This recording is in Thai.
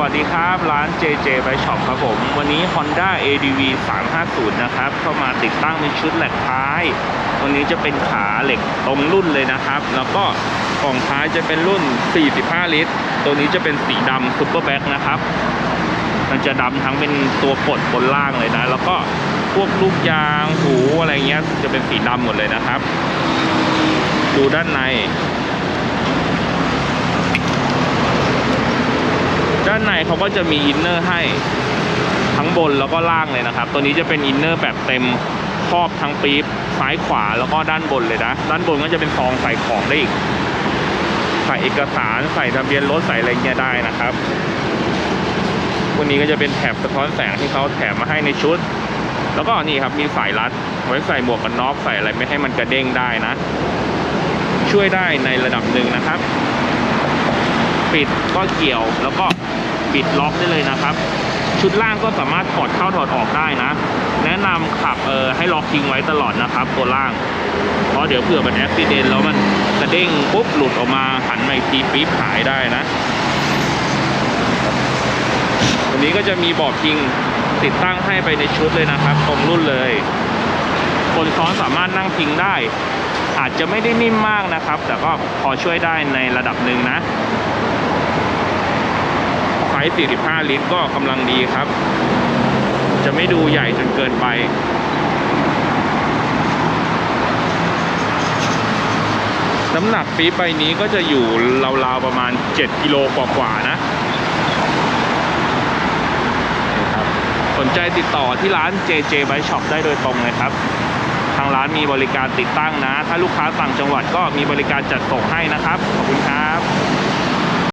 วัสดีครับ ร้าน JJ Bike Shop ครับผม วันนี้ Honda ADV 350 นะครับเข้ามาติดตั้งในชุดแหลกท้าย วันนี้จะเป็นขาเหล็กตรงรุ่นเลยนะครับ แล้วก็กล่องท้ายจะเป็นรุ่น 45 ลิตร ตัวนี้จะเป็นสีดำซุปเปอร์แบ็กนะครับ มันจะดำทั้งเป็นตัวกดบนล่างเลยนะ แล้วก็พวกลูกยางหูอะไรเงี้ยจะเป็นสีดำหมดเลยนะครับ ดูด้านในานในเขาก็จะมีอินเนอร์ให้ทั้งบนแล้วก็ล่างเลยนะครับ ตัวนี้จะเป็นอินเนอร์แบบเต็มครอบทั้งปี๊บซ้ายขวาแล้วก็ด้านบนเลยนะ ด้านบนก็จะเป็นซองใส่ของได้อีก ใส่เอกสารใส่ทะเบียนรถใส่อะไรเงี้ยได้นะครับวันนี้ก็จะเป็นแถบสะท้อนแสงที่เขาแถมมาให้ในชุด แล้วก็นี่ครับมีสายรัดไว้ใส่หมวกกันน็อกใส่อะไรไม่ให้มันกระเด้งได้นะ ช่วยได้ในระดับหนึ่งนะครับ ปิดก็เกี่ยว แล้วก็ปิดล็อกได้เลยนะครับ ชุดล่างก็สามารถถอดเข้าถอดออกได้นะ แนะนำขับเออให้ล็อกทิ้งไว้ตลอดนะครับ ตัวล่าง เพราะเดี๋ยวเผื่อมันอุบิเหตุแล้วมันกระเด้งปุ๊บหลุดออกมาหันมาอีกทีปี๊บหายได้นะวันนี้ก็จะมีเบาะพิงติดตั้งให้ไปในชุดเลยนะครับ ตรงรุ่นเลย คนซ้อนสามารถนั่งพิงได้ อาจจะไม่ได้นิ่มมากนะครับ แต่ก็พอช่วยได้ในระดับหนึ่งนะ ส์45 ลิตร ก็กำลังดีครับ จะไม่ดูใหญ่จนเกินไป น้ำหนักปี๊บใบนี้ก็จะอยู่ราวๆประมาณ 7 กิโลกว่าๆนะนี่ครับสนใจติดต่อที่ร้าน JJ Bike Shop ได้โดยตรงเลยครับ ทางร้านมีบริการติดตั้งนะ ถ้าลูกค้าต่างจังหวัดก็มีบริการจัดส่งให้นะครับ ขอบคุณครับ